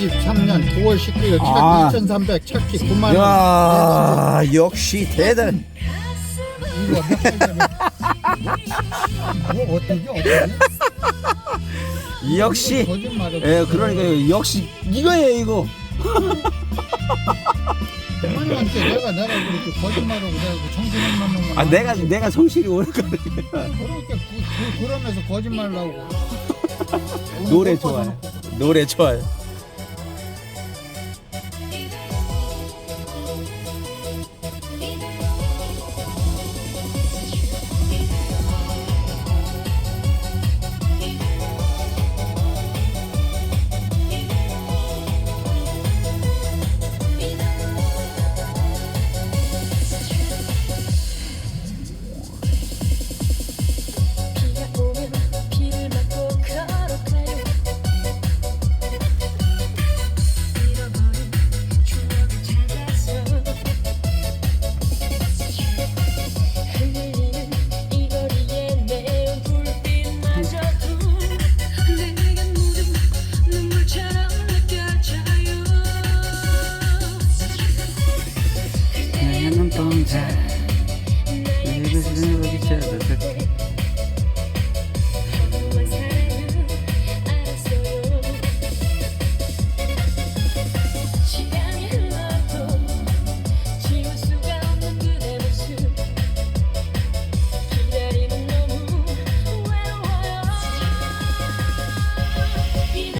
2003년 9월 19일 차 아. 2,300 차키 9만 원. 야 역시 대단. 이거 몇살 전에 뭐 어떻게 어떻게? 역시. 거짓말을. 예 그러니까 역시 이거예요 이거. 어머님한테 내가 내가 그렇게 거짓말하고 내가 그 정신 없는 놈을 아 내가 내가 거 그렇게 그, 그, 그러면서 거짓말 나오고 노래 좋아요. 노래 좋아요. sometimes. Maybe we should never get